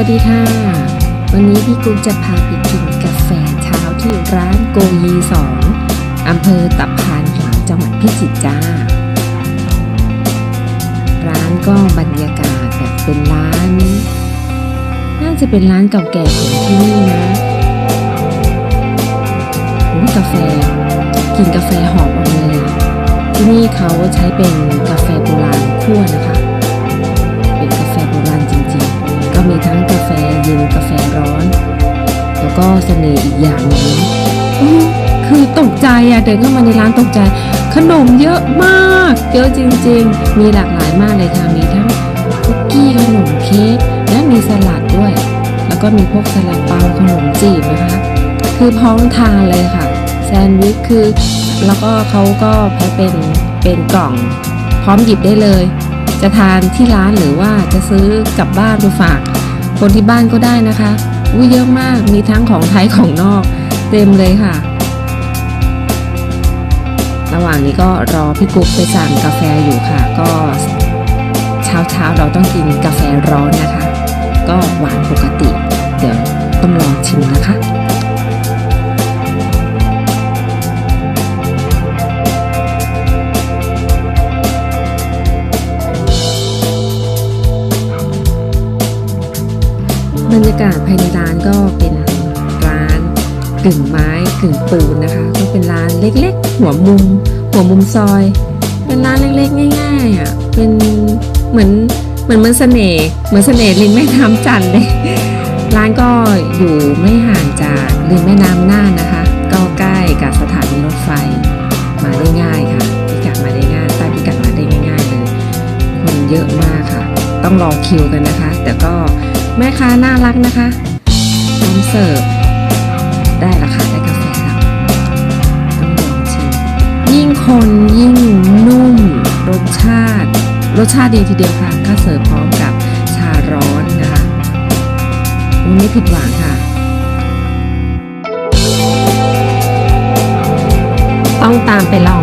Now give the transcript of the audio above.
วัสดีค่ะ วันนี้พี่กุ๊กจะพาไปกินกาแฟเช้าที่ร้านโกยีสองอำเภอตับพานหินจังหวัดพิจิตรจ้า ร้านก็บรรยากาศแบบเป็นร้าน น่าจะเป็นร้านเก่าแก่ของที่นี่นะโอ้กาแฟ กินกาแฟหอมออกเลยที่นี่เขาใช้เป็นกาแฟโบราณคั่วนะคะ ร้อน แล้วก็เสน่ห์อีกอย่างหนึงคือตกใจอะเดินเข้ามาในร้านตกใจ ขนมเยอะมาก เยอะจริง ๆ มีหลากหลายมากเลยค่ะมีทั้งคุกกี้ขนมเค้กและมีสลัดด้วย แล้วก็มีพวกสลัดเปาขนมจีบนะคะ คือพร้อมทานเลยค่ะ แซนด์วิชคือ แล้วก็เขาก็แพ็คเป็นเป็นกล่อง พร้อมหยิบได้เลย จะทานที่ร้านหรือว่าจะซื้อกลับบ้านไปฝาก คนที่บ้านก็ได้นะคะอุ้ยเยอะมากมีทั้งของไทยของนอก เต็มเลยค่ะ ระหว่างนี้ก็รอพี่กุ๊กไปสั่งกาแฟอยู่ค่ะ ก็เช้าเช้าๆเราต้องกินกาแฟร้อนนะคะ ก็หวานปกติ เดี๋ยวต้องลองชิมนะคะ รรยากาศภายในร้านก็เป็นร้านกึ่งไม้กึ่งปูนนะคะ ก็เป็นร้านเล็กๆ หัวมุม หัวมุมซอย เป็นร้านเล็กๆ ง่ายๆอะเป็นเหมือนเหมือนเหมือนเสน่ห์เหมือนเสน่ห์ริมแม่น้ำจันทร์เลยร้านก็อยู่ไม่ห่างจากริมแม่น้ำน่านนะคะ ก็ใกล้กับสถานีรถไฟมาได้ง่ายค่ะพิกัดมาได้ง่ายใต้พิกัดมาได้ง่ายๆเลยคนเยอะมากค่ะ ต้องรอคิวกันนะคะ แต่ก็ แม่ค้าน่ารักนะคะพร้อมเสิร์ฟ ได้ราคาได้กาแฟแล้วต้องลองชิมยิ่งคนยิ่งนุ่ม รสชาติ รสชาติดีทีเดียวค่ะก็เสิร์ฟพร้อมกับชาร้อนนะคะไม่ผิดหวังค่ะต้องตามไปลอง